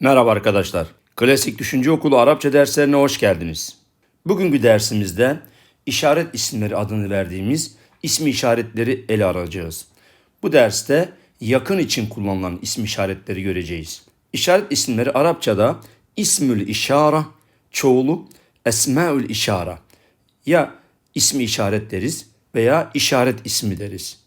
Merhaba arkadaşlar. Klasik Düşünce Okulu Arapça derslerine hoş geldiniz. Bugünkü dersimizde işaret isimleri adını verdiğimiz ismi işaretleri ele alacağız. Bu derste yakın için kullanılan isim işaretleri göreceğiz. İşaret isimleri Arapçada ismül işara, çoğulu esmaül işara. Ya ismi işaret deriz veya işaret ismi deriz.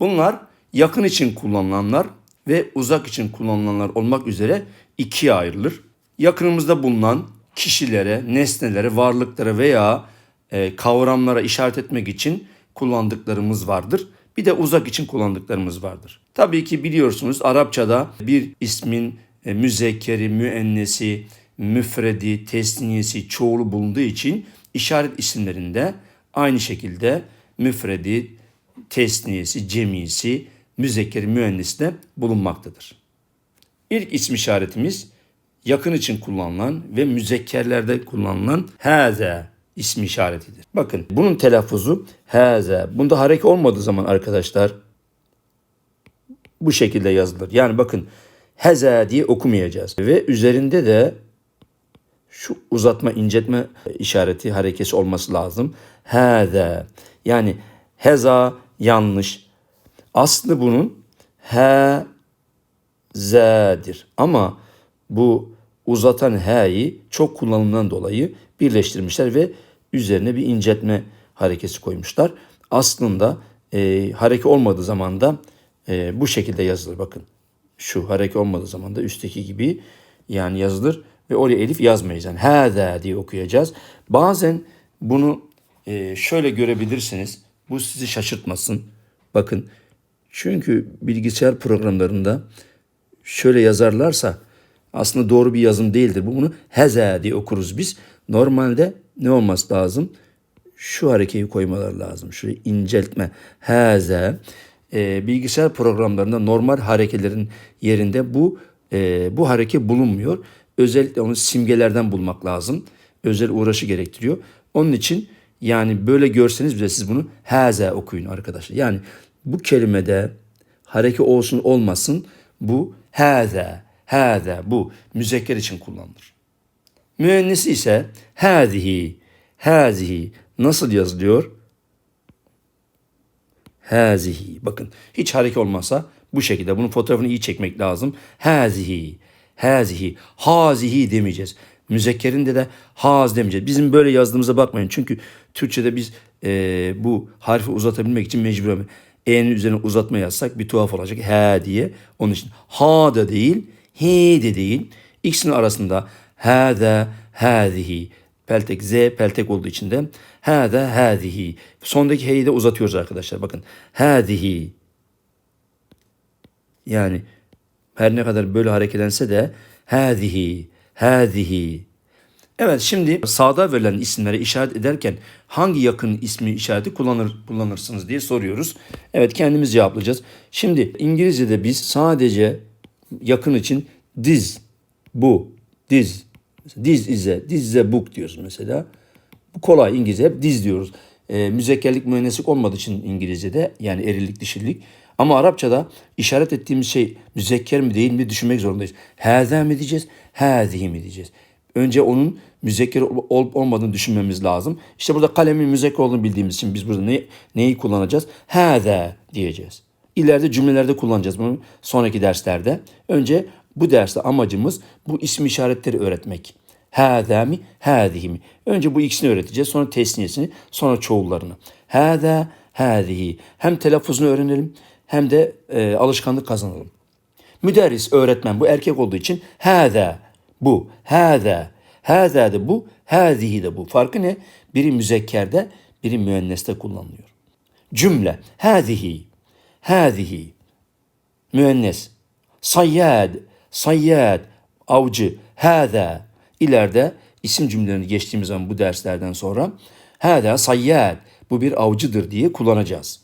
Bunlar yakın için kullanılanlar ve uzak için kullanılanlar olmak üzere ikiye ayrılır. Yakınımızda bulunan kişilere, nesnelere, varlıklara veya e, kavramlara işaret etmek için kullandıklarımız vardır. Bir de uzak için kullandıklarımız vardır. Tabii ki biliyorsunuz Arapçada bir ismin e, müzekkeri, müennesi, müfredi, tesniyesi, çoğulu bulunduğu için işaret isimlerinde aynı şekilde müfredi, tesniyesi, cemisi, müzekkeri, müennesi de bulunmaktadır. İlk isim işaretimiz yakın için kullanılan ve müzekkerlerde kullanılan haze ismi işaretidir. Bakın bunun telaffuzu haze. Bunda hareket olmadığı zaman arkadaşlar bu şekilde yazılır. Yani bakın haze diye okumayacağız. Ve üzerinde de şu uzatma, inceltme işareti harekesi olması lazım. Hâze. Yani heza yanlış. Aslı bunun hezedir. Ama bu uzatan he'yi çok kullanımından dolayı birleştirmişler ve üzerine bir inceltme harekesi koymuşlar. Aslında e, hareket olmadığı zaman da e, bu şekilde yazılır. Bakın şu hareket olmadığı zaman da üstteki gibi yani yazılır ve oraya elif yazmayız. Yani hâzâ diye okuyacağız. Bazen bunu e, şöyle görebilirsiniz. Bu sizi şaşırtmasın. Bakın çünkü bilgisayar programlarında şöyle yazarlarsa aslında doğru bir yazım değildir. Bu bunu heze diye okuruz biz. Normalde ne olması lazım? Şu harekeyi koymalar lazım. Şurayı inceltme. Heze. E, bilgisayar programlarında normal harekelerin yerinde bu e, bu hareke bulunmuyor. Özellikle onu simgelerden bulmak lazım. Özel uğraşı gerektiriyor. Onun için yani böyle görseniz bile siz bunu haze okuyun arkadaşlar. Yani bu kelimede hareke olsun olmasın bu haze, haze bu müzekker için kullanılır. Müennisi ise hazihi, hazihi nasıl yazılıyor? Hazihi. Bakın hiç hareke olmasa bu şekilde bunun fotoğrafını iyi çekmek lazım. Hazihi, hazihi, hazihi demeyeceğiz. Müzekkerinde de haz demeyeceğiz. Bizim böyle yazdığımıza bakmayın. Çünkü Türkçe'de biz e, bu harfi uzatabilmek için mecbur E'nin üzerine uzatma yazsak bir tuhaf olacak. He diye. Onun için ha da değil, he de değil. İkisinin arasında hâze, hâzihi. Peltek Z peltek olduğu için de hâze, hâzihi. Sondaki he'yi de uzatıyoruz arkadaşlar. Bakın hâzihi. Yani her ne kadar böyle hareketlense de hâzihi, hâzihi. Evet şimdi sağda verilen isimlere işaret ederken hangi yakın ismi işareti kullanır, kullanırsınız diye soruyoruz. Evet kendimiz cevaplayacağız. Şimdi İngilizce'de biz sadece yakın için diz, bu, diz, diz ize, diz ize book diyoruz mesela. Bu kolay İngilizce hep diz diyoruz. E, müzekkerlik müenneslik olmadığı için İngilizce'de yani erillik dişillik. Ama Arapçada işaret ettiğimiz şey müzekker mi değil mi düşünmek zorundayız. Hâzâ mi diyeceğiz, hâzihi mi diyeceğiz. Önce onun müzekker olup olmadığını düşünmemiz lazım. İşte burada kalemin müzekker olduğunu bildiğimiz için biz burada ne, neyi kullanacağız? Hâzâ diyeceğiz. İleride cümlelerde kullanacağız bunu sonraki derslerde. Önce bu derste amacımız bu isim işaretleri öğretmek. Hâzâ mi, hâzihi mi? Önce bu ikisini öğreteceğiz. Sonra tesniyesini, sonra çoğullarını. Hâzâ, hâzihi. Hem telaffuzunu öğrenelim hem de e, alışkanlık kazanalım. Müderris, öğretmen bu erkek olduğu için hâzâ, bu, hâzâ. Hâzâ de bu, hâzihi de bu. Farkı ne? Biri müzekkerde, biri müenneste kullanılıyor. Cümle, hâzihi, hâzihi. Müennes. Sayyad, sayyad, avcı, hâzâ. İleride isim cümlelerini geçtiğimiz zaman bu derslerden sonra hâzâ sayyad, bu bir avcıdır diye kullanacağız.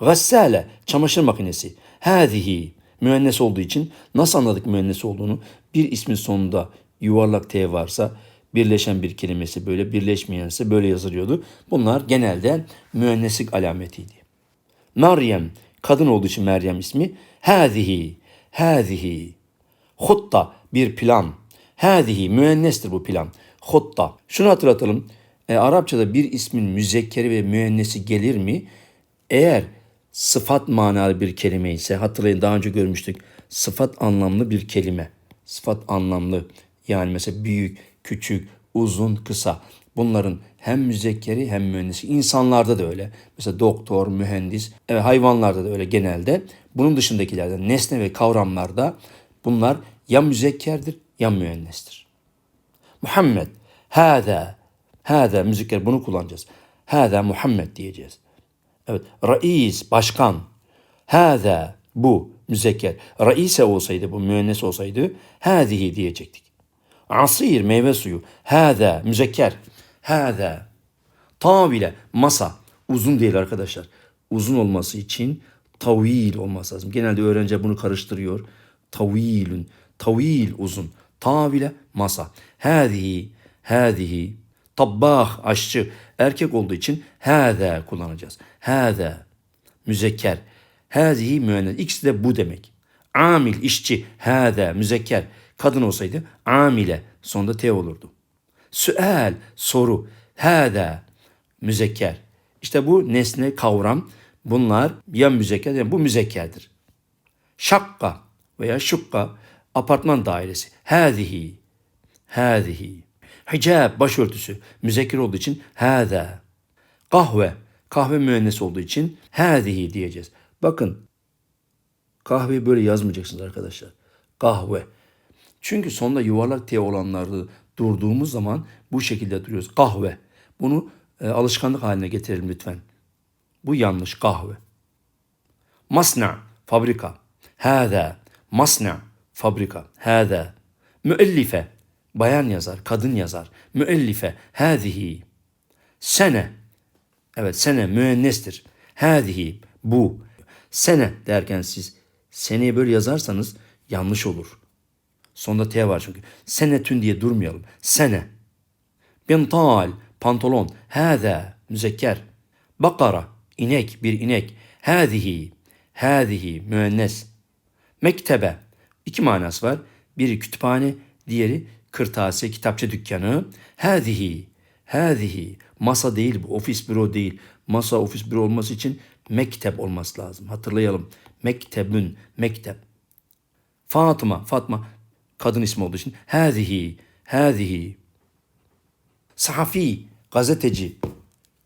Gassale, çamaşır makinesi. Hâzihi, müennes olduğu için nasıl anladık müennes olduğunu? Bir ismin sonunda yuvarlak T varsa birleşen bir kelimesi böyle, birleşmeyense böyle yazılıyordu. Bunlar genelde müenneslik alametiydi. Meryem, kadın olduğu için Meryem ismi. Hâzihi, hâzihi. Hutta, bir plan. Hâzihi müennestir bu plan. Hutta. Şunu hatırlatalım. E, Arapçada bir ismin müzekkeri ve müennesi gelir mi? Eğer sıfat manalı bir kelime ise hatırlayın daha önce görmüştük. Sıfat anlamlı bir kelime. Sıfat anlamlı yani mesela büyük, küçük, uzun, kısa. Bunların hem müzekkeri hem müennesi. İnsanlarda da öyle. Mesela doktor, mühendis, evet, hayvanlarda da öyle genelde. Bunun dışındakilerden nesne ve kavramlarda bunlar ya müzekkerdir ya müennestir. Muhammed, hâzâ, hâzâ müzekker bunu kullanacağız. Hâzâ Muhammed diyeceğiz. Evet, reis, başkan. Hâzâ, bu müzekker. Reise olsaydı, bu müennes olsaydı, hâzihi diyecektik. Asir, meyve suyu. Hâzâ, müzekker. Hâzâ. Tavile, masa. Uzun değil arkadaşlar. Uzun olması için tavil olması lazım. Genelde öğrenci bunu karıştırıyor. Tavilün, tavil uzun. Tavile, masa. Hâzihi, hâzihi. Tabbah, aşçı. Erkek olduğu için hâzâ kullanacağız. Hâzâ, müzekker. Hâzihi müennes. İkisi de bu demek. Amil, işçi. Hâzâ, müzekker. Kadın olsaydı amile. Sonunda T olurdu. Süel, soru. Hâzâ, müzekker. İşte bu nesne kavram. Bunlar ya müzekker yani bu müzekkerdir. Şakka veya şukka apartman dairesi. Hâzihi. Hâzihi. Hicab başörtüsü müzekker olduğu için hâzâ. Kahve kahve müennes olduğu için hâzihi diyeceğiz. Bakın kahveyi böyle yazmayacaksınız arkadaşlar. Kahve. Çünkü sonunda yuvarlak T olanlarda durduğumuz zaman bu şekilde duruyoruz. Kahve. Bunu e, alışkanlık haline getirelim lütfen. Bu yanlış kahve. Masna fabrika. Hâzâ masna fabrika. Hâzâ müellife bayan yazar, kadın yazar. Müellife hâzihi. Sene evet sene müennestir. Hâzihi bu. Sene derken siz seneyi böyle yazarsanız yanlış olur. Sonunda T var çünkü. Senetün diye durmayalım. Sene. Bintal pantolon. Hâzâ müzekker. Bakara inek bir inek. Hâzihi hâzihi müennes. Mektebe iki manası var. Biri kütüphane, diğeri kırtasiye, kitapçı dükkanı. Hâzihi hâzihi masa değil bu, ofis büro değil. Masa, ofis büro olması için mektep olması lazım. Hatırlayalım. Mektebün, mektep. Fatıma, Fatma kadın ismi olduğu için hâzihi, hâzihi. Sahafi, gazeteci.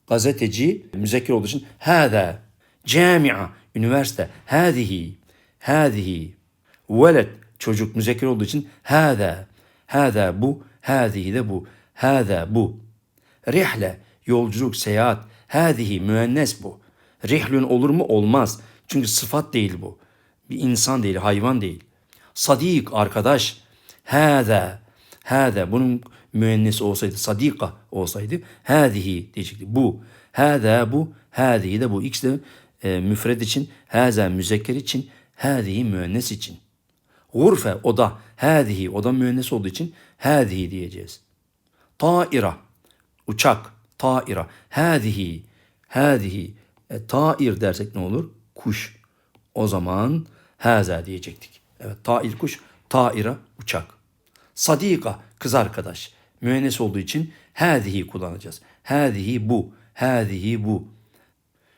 Gazeteci, müzekker olduğu için hâzâ. Camia, üniversite. Hâzihi, hâzihi. Veled, çocuk müzekker olduğu için hâzâ. Hâzâ bu, hâzihi de bu. Hâzâ bu. Rihle, yolculuk, seyahat. Hâzihi, müennes bu. Rihlün olur mu? Olmaz. Çünkü sıfat değil bu. Bir insan değil, hayvan değil. Sadik, arkadaş. Hâzâ. Hâzâ. Bunun müennesi olsaydı, sadika olsaydı, hâzihi diyecektik. Bu. Hâzâ bu, hâzihi de bu. İkisi de e, müfred için, hâzâ müzekker için, hâzihi müennes için. Gurfe, oda. Hâzihi, oda müennes olduğu için hâzihi diyeceğiz. Taira, uçak. Taira. Hâzihi, hâzihi. E, tair dersek ne olur? Kuş. O zaman hâzâ diyecektik. Evet, tair kuş, taira uçak. Sadika kız arkadaş. Müennes olduğu için hâzihi kullanacağız. Hâzihi bu, hâzihi bu.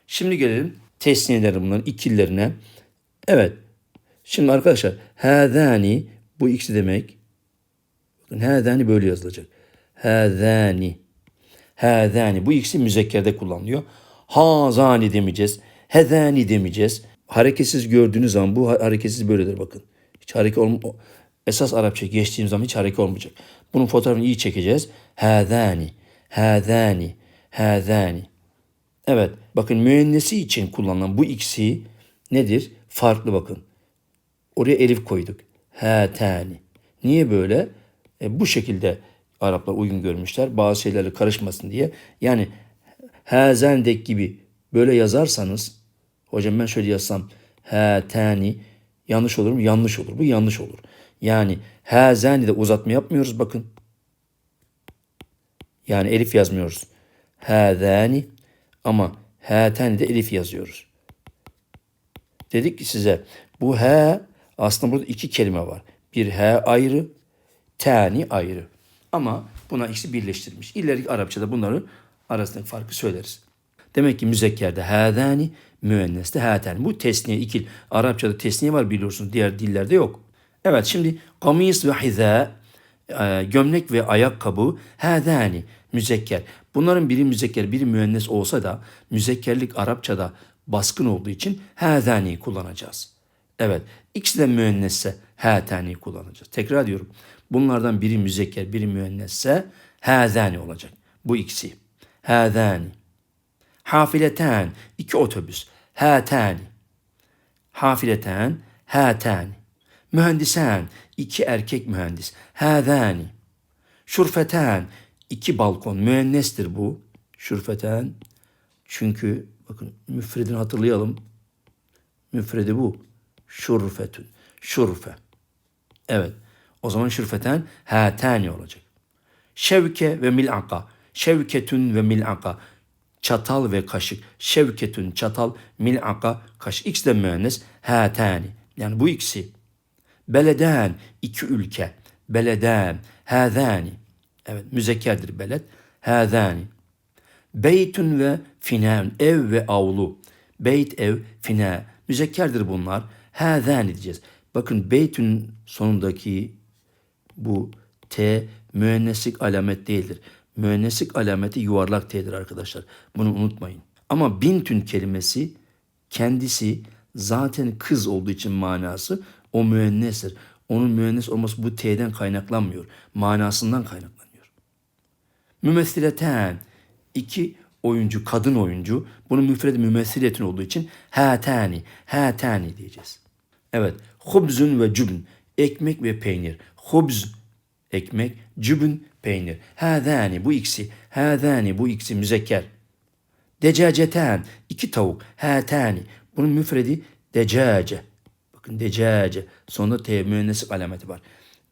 Şimdi gelelim tesniyeler bunların ikillerine. Evet. Şimdi arkadaşlar hâzâni bu ikisi demek. Bakın hâzâni böyle yazılacak. Hâzâni. Hâzâni. Bu ikisi müzekkerde kullanılıyor. Hazani demeyeceğiz. Hezani demeyeceğiz. Hareketsiz gördüğünüz zaman bu hareketsiz böyledir bakın. Hiç hareket olm esas Arapça geçtiğim zaman hiç hareket olmayacak. Bunun fotoğrafını iyi çekeceğiz. Hâzâni. Hâzâni. Hâzâni. Evet bakın müennesi için kullanılan bu ikisi nedir? Farklı bakın. Oraya elif koyduk. Hâtâni. Niye böyle? E, bu şekilde Araplar uygun görmüşler. Bazı şeylerle karışmasın diye. Yani hazendek gibi böyle yazarsanız hocam ben şöyle yazsam hatani yanlış olur mu? Yanlış olur. Bu yanlış olur. Yani hazani de uzatma yapmıyoruz bakın. Yani elif yazmıyoruz. Hazani ama hatani de elif yazıyoruz. Dedik ki size bu he aslında burada iki kelime var. Bir he ayrı, tani ayrı. Ama buna ikisi birleştirilmiş. İleriki Arapçada bunları arasındaki farkı söyleriz. Demek ki müzekkerde hâzâni, müenneste hâtâni. Bu tesniye ikil. Arapçada tesniye var biliyorsunuz. Diğer dillerde yok. Evet şimdi kamis ve hizâ, e, gömlek ve ayakkabı hâzâni, müzekker. Bunların biri müzekker, biri müennes olsa da müzekkerlik Arapçada baskın olduğu için hâzâni kullanacağız. Evet, ikisi de müennesse hâtâni kullanacağız. Tekrar diyorum. Bunlardan biri müzekker, biri müennesse hâzâni olacak. Bu ikisi. Hâzâni. Hafileten, iki otobüs. Hâtâni. Hafileten, hâtâni. Mühendisen, iki erkek mühendis. Hâzâni. Şurfeten, iki balkon. Müennestir bu. Şurfeten. Çünkü bakın müfredini hatırlayalım. Müfredi bu. Şurfetün. Şurfe. Evet. O zaman şurfeten hâtâni olacak. Şevke ve mil'aka. Şevketün ve mil'aka. Çatal ve kaşık. Şevketün çatal, mil'aka kaşık. İkisi de müennes. Hâtâni. Yani bu ikisi. Beleden iki ülke. Beleden. Hâzâni. Evet müzekkerdir beled. Hâzâni. Beytün ve finâün. Ev ve avlu. Beyt ev, finâ. Müzekkerdir bunlar. Hâzâni diyeceğiz. Bakın beytün sonundaki bu T müenneslik alamet değildir. Müenneslik alameti yuvarlak T'dir arkadaşlar. Bunu unutmayın. Ama bintün kelimesi kendisi zaten kız olduğu için manası o müennestir. Onun müennes olması bu T'den kaynaklanmıyor. Manasından kaynaklanıyor. Mümessileten iki oyuncu, kadın oyuncu. Bunun müfredi mümessiletin olduğu için hatani, hatani diyeceğiz. Evet. Hubzun ve cübn. Ekmek ve peynir. Hubz ekmek, cübün peynir. Hâzâni bu ikisi. Hâzâni bu ikisi müzekker. Decaceten iki tavuk. Hâtâni. Bunun müfredi decace. Bakın decace. Sonunda T müennesik alameti var.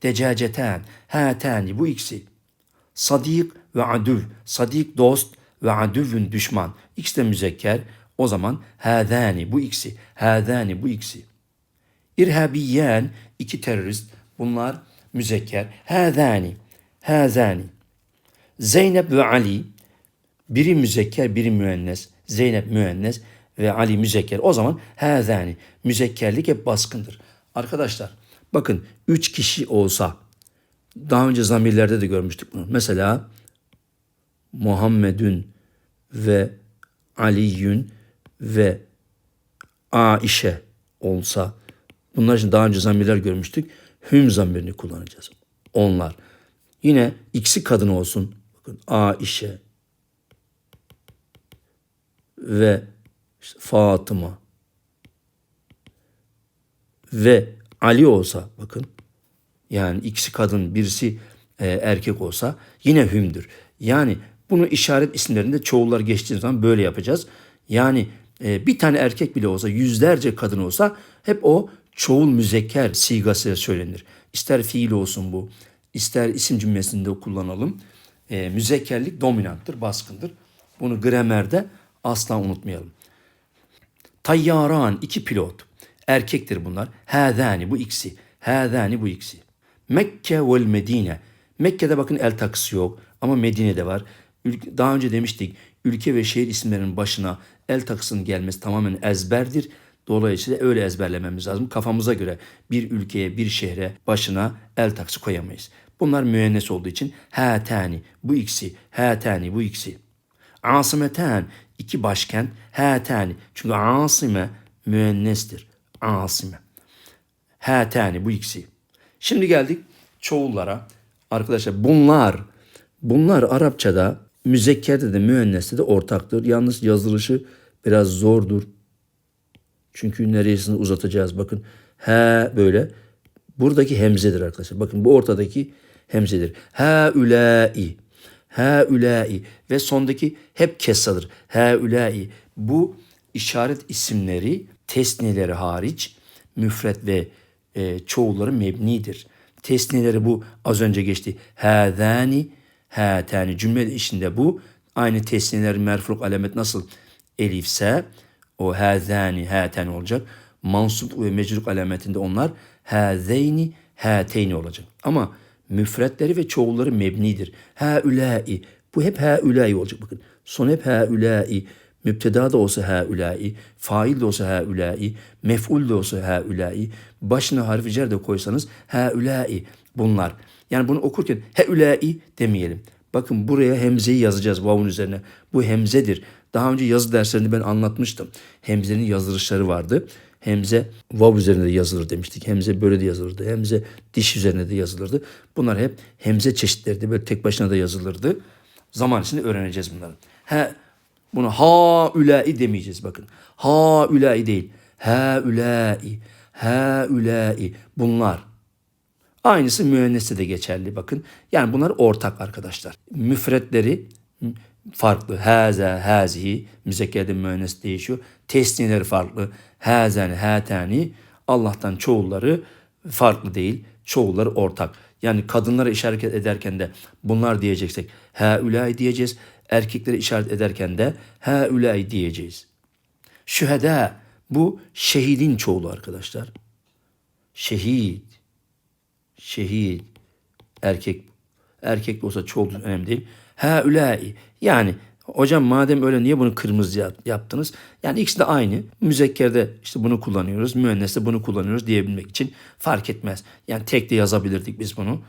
Decaceten. Hâtâni bu ikisi. Sadik ve adüv. Sadik dost ve adüvün düşman. İkisi de müzekker. O zaman hâzâni bu ikisi. Hâzâni bu ikisi. İrhabiyen iki terörist. Bunlar müzekker. Hâzâni. Hâzâni. Zeynep ve Ali. Biri müzekker, biri müennes. Zeynep müennes ve Ali müzekker. O zaman hâzâni. Müzekkerlik hep baskındır. Arkadaşlar bakın üç kişi olsa daha önce zamirlerde de görmüştük bunu. Mesela Muhammedün ve Aliyün ve Aişe olsa bunlar için daha önce zamirler görmüştük. Hüm zamirini kullanacağız. Onlar. Yine ikisi kadın olsun. Bakın Aişe ve işte Fatıma ve Ali olsa bakın yani ikisi kadın birisi e, erkek olsa yine hümdür. Yani bunu işaret isimlerinde çoğullar geçtiği zaman böyle yapacağız. Yani e, bir tane erkek bile olsa yüzlerce kadın olsa hep o çoğul müzekker sigası söylenir. İster fiil olsun bu, ister isim cümlesinde kullanalım. E, müzekkerlik dominanttır, baskındır. Bunu gramerde asla unutmayalım. Tayyaran iki pilot. Erkektir bunlar. Hâzâni bu ikisi. Hâzâni bu ikisi. Mekke vel Medine. Mekke'de bakın el takısı yok ama Medine'de var. Daha önce demiştik ülke ve şehir isimlerinin başına el takısının gelmesi tamamen ezberdir. Dolayısıyla öyle ezberlememiz lazım. Kafamıza göre bir ülkeye, bir şehre başına el takısı koyamayız. Bunlar müennes olduğu için hâtâni bu ikisi, hâtâni bu ikisi. Asimeten iki başkent, hâtâni. Çünkü asime müennestir. Asime. Hâtâni bu ikisi. Şimdi geldik çoğullara. Arkadaşlar bunlar, bunlar Arapçada müzekkerde de müenneste de ortaktır. Yalnız yazılışı biraz zordur. Çünkü neresini uzatacağız. Bakın he böyle. Buradaki hemzedir arkadaşlar. Bakın bu ortadaki hemzedir. Ha ülâi. Ha ülâi. Ve sondaki hep kessadır. Ha ülâi. Bu işaret isimleri tesnileri hariç müfret ve e, çoğulları mebnidir. Tesnileri bu az önce geçti. Hâzâni, hâtâni. Cümle içinde bu. Aynı tesniler merfuk alamet nasıl elifse o hâzâni, hâten olacak. Mansup ve mecruk alametinde onlar hâzeyni, hâteyni olacak. Ama müfretleri ve çoğulları mebnidir. Haulâi. Bu hep haulâi olacak bakın. Son hep haulâi. Müpteda da olsa haulâi, fail de olsa haulâi, mef'ul de olsa haulâi, başına harfi cer de koysanız haulâi bunlar. Yani bunu okurken haulâi demeyelim. Bakın buraya hemzeyi yazacağız vavun üzerine. Bu hemzedir. Daha önce yazı derslerinde ben anlatmıştım. Hemzenin yazılışları vardı. Hemze vav üzerinde de yazılır demiştik. Hemze böyle de yazılırdı. Hemze diş üzerine de yazılırdı. Bunlar hep hemze çeşitlerdi. Böyle tek başına da yazılırdı. Zaman içinde öğreneceğiz bunları. He, bunu ha ülai demeyeceğiz bakın. Ha ülai değil. Ha ülai. Ha ülai. Bunlar. Aynısı müenneste de geçerli bakın. Yani bunlar ortak arkadaşlar. Müfretleri farklı. Haza, hazihi. Müzekkerde müennes değişiyor. Tesnileri farklı. Hazen, hatani. Allah'tan çoğulları farklı değil. Çoğulları ortak. Yani kadınlara işaret ederken de bunlar diyeceksek haulâi diyeceğiz. Erkekleri işaret ederken de haulâi diyeceğiz. Şühedâ bu şehidin çoğulu arkadaşlar. Şehit. Şehit. Erkek. Erkek olsa çoğul önemli değil. Haulâi yani hocam madem öyle niye bunu kırmızı yap- yaptınız? Yani ikisi de aynı. Müzekkerde işte bunu kullanıyoruz. Müenneste bunu kullanıyoruz diyebilmek için fark etmez. Yani tek de yazabilirdik biz bunu.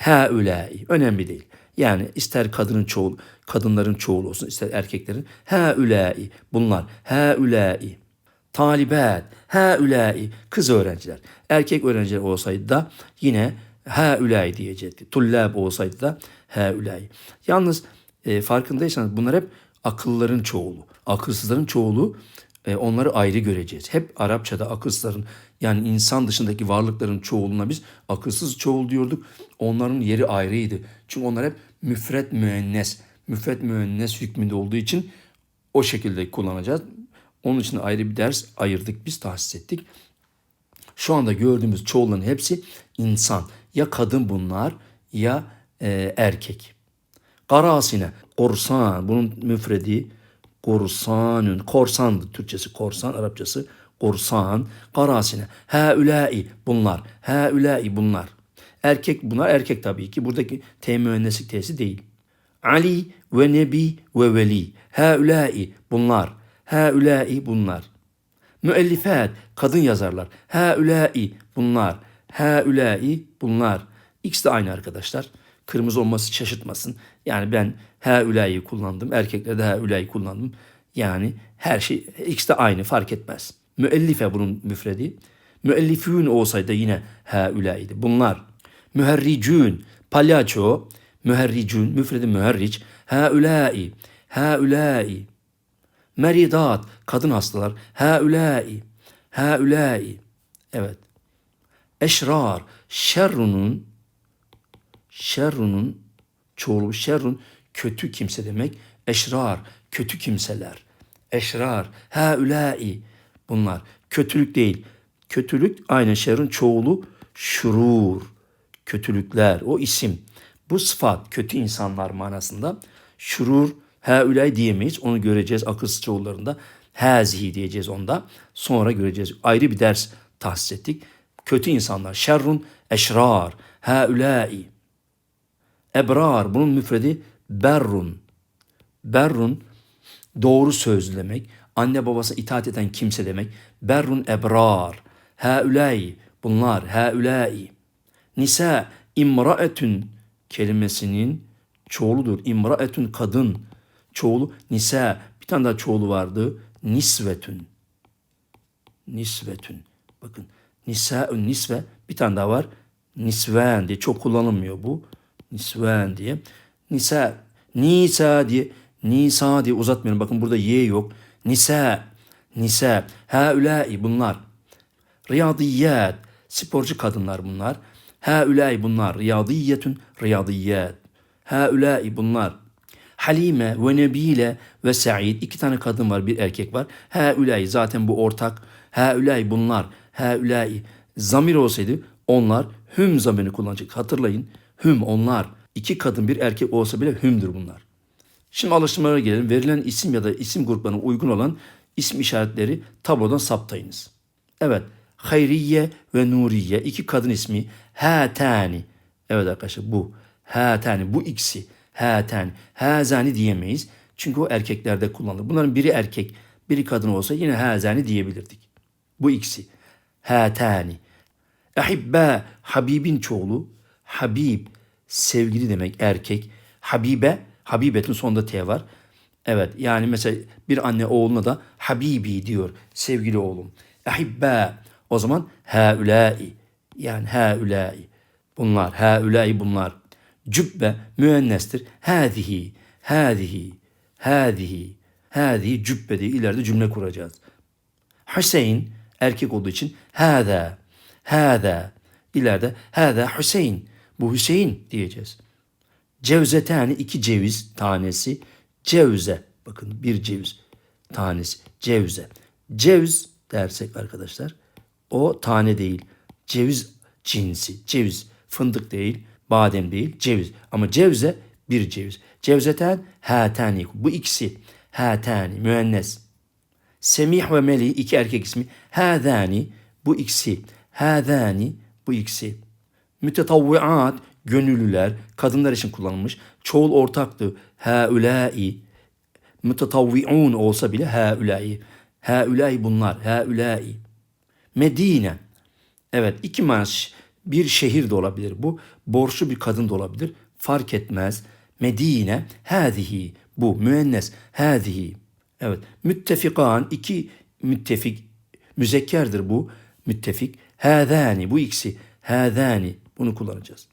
Haulâi önemli değil. Yani ister kadının çoğul, kadınların çoğulu olsun, ister erkeklerin. Haulâi bunlar. Haulâi. Talibat, haulâi kız öğrenciler. Erkek öğrenciler olsaydı da yine haulâi diyecekti. Tullab olsaydı da haulâi. Yalnız e, farkındaysanız bunlar hep akılların çoğulu. Akılsızların çoğulu e, onları ayrı göreceğiz. Hep Arapçada akılsızların yani insan dışındaki varlıkların çoğuluna biz akılsız çoğul diyorduk. Onların yeri ayrıydı. Çünkü onlar hep müfret müennes. Müfret müennes hükmünde olduğu için o şekilde kullanacağız. Onun için ayrı bir ders ayırdık biz tahsis ettik. Şu anda gördüğümüz çoğulların hepsi insan. Ya kadın bunlar ya e, erkek. Karasine, korsan, bunun müfredi korsanın, korsandı Türkçesi korsan, Arapçası korsan, karasine, haulâi bunlar, haulâi bunlar. Erkek bunlar, erkek tabii ki. Buradaki T müenneslik T'si değil. Ali ve Nebi ve Veli, haulâi bunlar, haulâi bunlar. Müellifat, kadın yazarlar. Haulâi bunlar. Haulâi bunlar. İkisi de aynı arkadaşlar. Kırmızı olması şaşırtmasın. Yani ben haulâi kullandım. Erkeklerde haulâi kullandım. Yani her şey ikisi de aynı fark etmez. Müellife bunun müfredi. Müellifün olsaydı yine haulâiydi. Bunlar. Müherricün, palyaço, müherricün, müfredi müherric. Haulâi, haulâi. Meridat, kadın hastalar. Haulâi, haulâi. Evet. Eşrar, şerrunun, şerrunun çoğulu, şerrun kötü kimse demek. Eşrar, kötü kimseler. Eşrar, haulâi. Bunlar kötülük değil. Kötülük aynı şerrun çoğulu şurur. Kötülükler o isim. Bu sıfat kötü insanlar manasında. Şurur haulâi diyemeyiz. Onu göreceğiz akılsız çoğullarında. Hazihi diyeceğiz onda. Sonra göreceğiz. Ayrı bir ders tahsis ettik. Kötü insanlar. Şerrun eşrar. Haulâi. Ebrar. Bunun müfredi berrun. Berrun doğru sözlü demek. Anne babasına itaat eden kimse demek. Berrun ebrar. Haulâi. Bunlar. Haulâi. Nisa imraetün kelimesinin çoğuludur. İmraetün kadın. Çoğulu nisa. Bir tane daha çoğulu vardı. Nisvetün. Nisvetün. Bakın nisaün nisve bir tane daha var. Nisven diye çok kullanılmıyor bu. Nisven diye. Nisa Nisa diye Nisa diye uzatmıyorum. Bakın burada y yok. Nisa Nisa haulâi bunlar. Riyadiyat sporcu kadınlar bunlar. Haulâi bunlar. Riyadiyetün riyadiyat. Haulâi bunlar. Halime ve Nebile ve Sa'id iki tane kadın var bir erkek var. Haulâi zaten bu ortak. Haulâi bunlar. Haulâi zamir olsaydı onlar hüm zamirini kullanacak. Hatırlayın hüm onlar. iki kadın bir erkek olsa bile hümdür bunlar. Şimdi alıştırmalara gelelim. Verilen isim ya da isim gruplarına uygun olan isim işaretleri tablodan saptayınız. Evet. Hayriye ve Nuriye iki kadın ismi. Hatani. Evet arkadaşlar bu. Hatani bu ikisi. Hatani. Hazani diyemeyiz. Çünkü o erkeklerde kullanılır. Bunların biri erkek, biri kadın olsa yine hazani diyebilirdik. Bu ikisi. Hatani. Ahibba Habibin çoğulu. Habib sevgili demek erkek. Habibe Habibetin sonunda T var. Evet yani mesela bir anne oğluna da Habibi diyor sevgili oğlum. Ahibba o zaman haulai yani haulai bunlar haulai bunlar. Cübbe müennestir. Hadihi hadihi hadihi hadihi cübbe diye ileride cümle kuracağız. Hüseyin erkek olduğu için hâzâ, hâzâ. İleride hâzâ Hüseyin. Bu Hüseyin diyeceğiz. Cevzetani iki ceviz tanesi. Cevze. Bakın bir ceviz tanesi. Cevze. Ceviz dersek arkadaşlar o tane değil. Ceviz cinsi. Ceviz. Fındık değil. Badem değil. Ceviz. Ama cevze bir ceviz. Cevzeten hatani. Bu ikisi. Hatani. Müennes. Semih ve Melih iki erkek ismi. Hâzâni bu ikisi. Hâzâni bu ikisi. Mütetavviat gönüllüler kadınlar için kullanılmış. Çoğul ortaktı. Haulâi mütetavviun olsa bile haulâi. Haulâi bunlar. Haulâi. Medine. Evet iki manası bir şehir de olabilir bu. Borçlu bir kadın da olabilir. Fark etmez. Medine hâzihi bu müennes hâzihi. Evet müttefikan iki müttefik müzekkerdir bu müttefik. Hâzâni bu ikisi hâzâni bunu kullanacağız.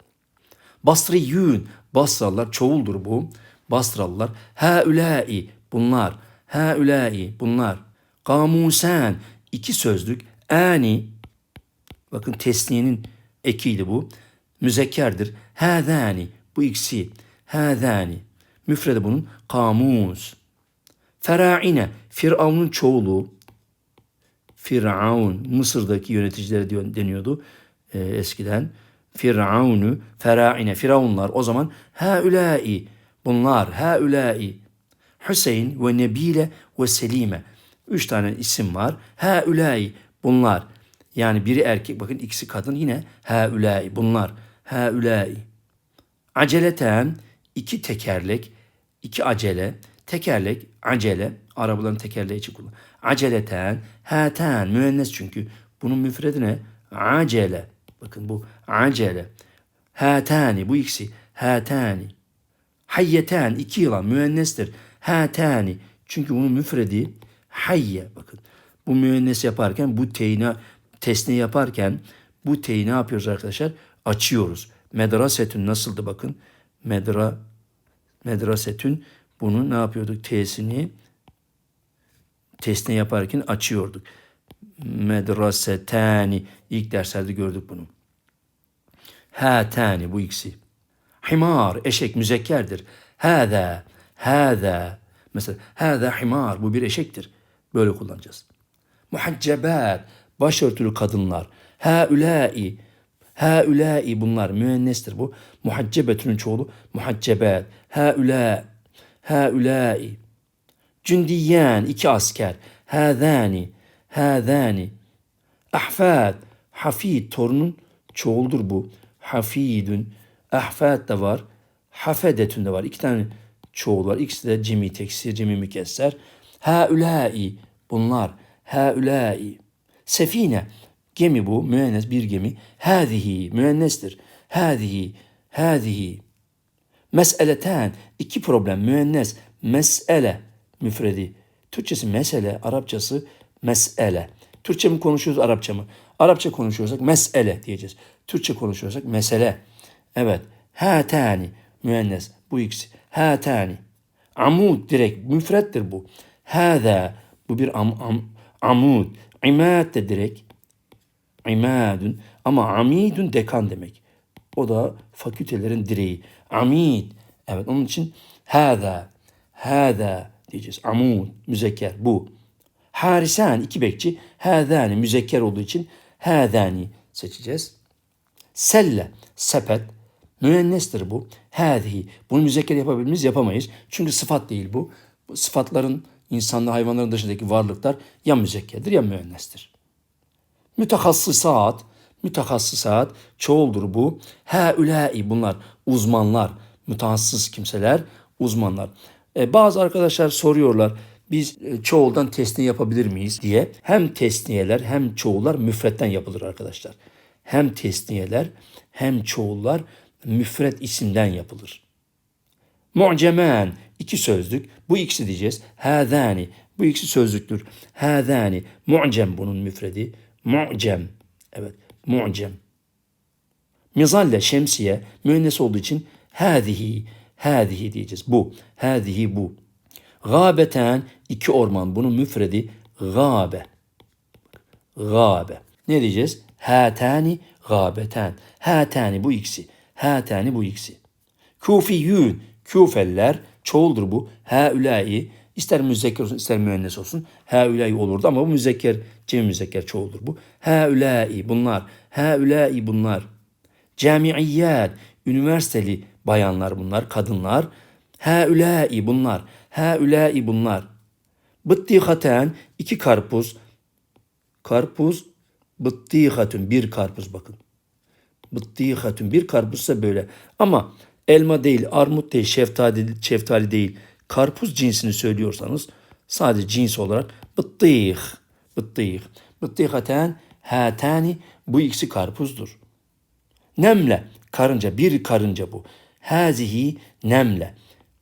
Basriyün Basralılar çoğuldur bu. Basralılar haulâi bunlar haulâi bunlar. Kamusen iki sözlük ani bakın tesniyenin ekiydi bu. Müzekkerdir. Hâzâni bu ikisi hâzâni. Müfrede bunun kamus. Feraine, Firavun'un çoğulu. Firavun, Mısır'daki yöneticilere deniyordu e, eskiden. Firavunu, Feraine, Firavunlar o zaman haulâi, bunlar haulâi. Hüseyin ve Nebile ve Selime. Üç tane isim var. Haulâi, bunlar. Yani biri erkek, bakın ikisi kadın yine haulâi, bunlar. Haulâi. Aceleten, iki tekerlek, iki acele, tekerlek, acele, arabaların tekerleği için kullan. Aceleten, haten, müennes çünkü. Bunun müfredi ne? Acele. Bakın bu acele. Hatani, bu ikisi. Hatani. Hayyeten, iki yılan, müennestir. Hatani. Çünkü bunun müfredi hayye. Bakın bu müennes yaparken, bu teyine, tesni yaparken bu teyi ne yapıyoruz arkadaşlar? Açıyoruz. Medrasetün nasıldı bakın. Medra, medrasetün bunu ne yapıyorduk? T'sini tesne yaparken açıyorduk. Medrasetani. ilk derslerde gördük bunu. Hatani bu ikisi. Himar eşek müzekkerdir. Hâzâ hâzâ mesela hâzâ himar bu bir eşektir. Böyle kullanacağız. Muhaccebat başörtülü kadınlar. Haulâi haulâi bunlar müennestir bu. Muhaccebetünün çoğulu muhaccebat. Haulâ haulâi Cündiyen iki asker. Hâzâni hâzâni Ahfad hafid torunun çoğuldur bu. Hafidün ahfad da var. Hafedetün de var. İki tane çoğul var. İkisi de cemi teksir, cemi mükesser. Haulâi bunlar. Haulâi Sefine gemi bu. Müennes bir gemi. Hâzihi müennestir. Hâzihi hâzihi Meseleten iki problem müennes. Mesele müfredi. Türkçesi mesele, Arapçası mesele. Türkçe mi konuşuyoruz, Arapça mı? Arapça konuşuyorsak mesele diyeceğiz. Türkçe konuşuyorsak mesele. Evet. Hatani müennes. Bu ikisi. Hatani. Amud direkt müfrettir bu. Hâzâ bu bir am, am, amud. İmad de direkt. İmadun ama amidun dekan demek. O da fakültelerin direği. Amid. Evet onun için hâzâ. Hâzâ diyeceğiz. Amud, müzekker bu. Harisan iki bekçi. Hâzâni müzekker olduğu için hâzâni seçeceğiz. Selle, sepet. Müennestir bu. Hâzihi. Bunu müzekker yapabilir? Yapamayız. Çünkü sıfat değil bu. bu sıfatların insanlı hayvanların dışındaki varlıklar ya müzekkerdir ya müennestir. Mütehassısat. Mütehassısat çoğuldur bu. Haulâi bunlar uzmanlar, mütehassıs kimseler, uzmanlar. E, bazı arkadaşlar soruyorlar biz e, çoğuldan tesniye yapabilir miyiz diye. Hem tesniyeler hem çoğullar müfretten yapılır arkadaşlar. Hem tesniyeler hem çoğullar müfret isimden yapılır. Mu'cemen iki sözlük. Bu ikisi diyeceğiz. Hâzâni bu ikisi sözlüktür. Hâzâni mu'cem bunun müfredi. Mu'cem. Evet mu'cem. Mizalle şemsiye müennes olduğu için hâzihi hâzihi diyeceğiz. Bu. Hâzihi bu. Gâbeten iki orman. Bunun müfredi gâbe. Gâbe. Ne diyeceğiz? Hâtâni gâbeten. Hâtâni bu ikisi. Hâtâni bu ikisi. Kufiyyün. Küfeliler. Çoğuldur bu. Haulâi. İster müzekker olsun ister müennes olsun. Haulâi olurdu ama bu müzekker, cem müzekker çoğuldur bu. Haulâi bunlar. Haulâi bunlar. Camiiyyat. Üniversiteli bayanlar bunlar, kadınlar. Haulâi bunlar. Haulâi bunlar. Bıttihaten iki karpuz. Karpuz bıttihatun bir karpuz bakın. Bıttihatun bir karpuzsa böyle. Ama elma değil, armut değil, şeftali, şeftali değil. Karpuz cinsini söylüyorsanız sadece cins olarak bıttih, bıttih. Bıttihaten hatani bu ikisi karpuzdur. Nemle karınca bir karınca bu. Hazihi nemle.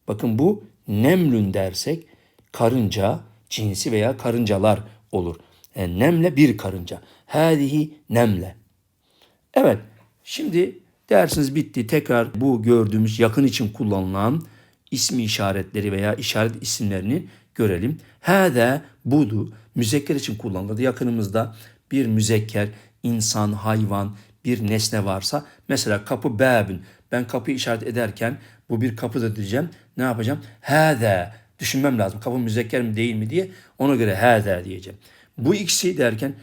Bakın bu nemlün dersek karınca cinsi veya karıncalar olur. Yani nemle bir karınca. Hadihi nemle. Evet şimdi dersiniz bitti. Tekrar bu gördüğümüz yakın için kullanılan ismi işaretleri veya işaret isimlerini görelim. Hâde budu müzekker için kullanılır. Yakınımızda bir müzekker, insan, hayvan, bir nesne varsa mesela kapı bâbün. Ben kapı işaret ederken bu bir kapıdır diyeceğim. Ne yapacağım? Hâde. Düşünmem lazım. Kapı müzekker mi değil mi diye ona göre hâde diyeceğim. Bu ikisi derken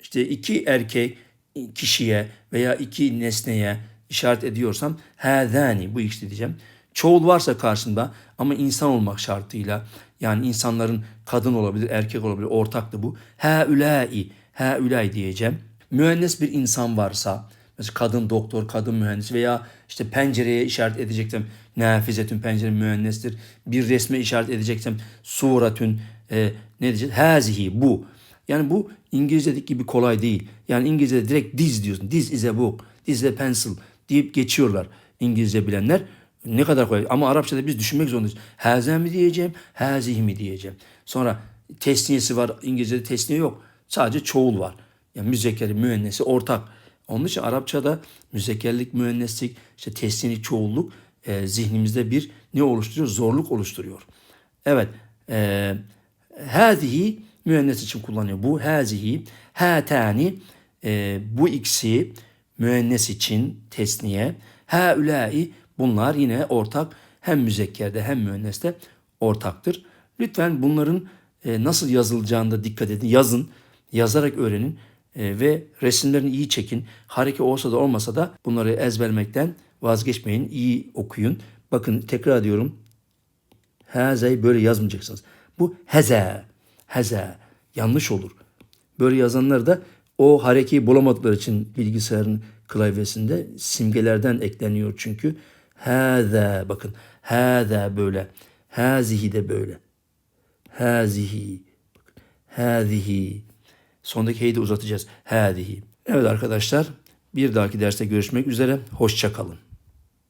işte iki erkek kişiye veya iki nesneye işaret ediyorsam hâzâni bu ikisi diyeceğim. Çoğul varsa karşında ama insan olmak şartıyla yani insanların kadın olabilir, erkek olabilir, ortaktı bu. Hâulâi, hâulâi diyeceğim. Müennes bir insan varsa Mesela kadın doktor, kadın mühendis veya işte pencereye işaret edeceksem nafizetün pencere mühendistir. Bir resme işaret edeceksem suratün e, ne diyeceğiz? Hazihi bu. Yani bu İngilizce'deki gibi kolay değil. Yani İngilizce'de direkt diz diyorsun. This is a book. This is a pencil deyip geçiyorlar İngilizce bilenler. Ne kadar kolay. Ama Arapçada biz düşünmek zorundayız. Haze mi diyeceğim, hazihi mi diyeceğim. Sonra tesniyesi var. İngilizce'de tesniye yok. Sadece çoğul var. Yani müzekkeri, müennesi ortak. Onun için Arapçada müzekkerlik, müenneslik, işte tesnilik, çoğulluk e, zihnimizde bir ne oluşturuyor? Zorluk oluşturuyor. Evet. E, hâzihi müennes için kullanıyor. Bu hâzihi, hâtâni e, bu ikisi müennes için tesniye. Hâulâi bunlar yine ortak hem müzekkerde hem müenneste ortaktır. Lütfen bunların e, nasıl yazılacağını da dikkat edin. Yazın, yazarak öğrenin e, ve resimlerini iyi çekin. Hareke olsa da olmasa da bunları ezberlemekten vazgeçmeyin. İyi okuyun. Bakın tekrar diyorum. Heze'yi böyle yazmayacaksınız. Bu heze. Heze. Yanlış olur. Böyle yazanlar da o harekeyi bulamadıkları için bilgisayarın klavyesinde simgelerden ekleniyor çünkü. Hâzâ bakın. Hâzâ böyle. Hâzihi de böyle. Hâzihi. Hâzihi. Sondaki hey'i de uzatacağız. Hâzihi. Evet arkadaşlar bir dahaki derste görüşmek üzere. Hoşçakalın.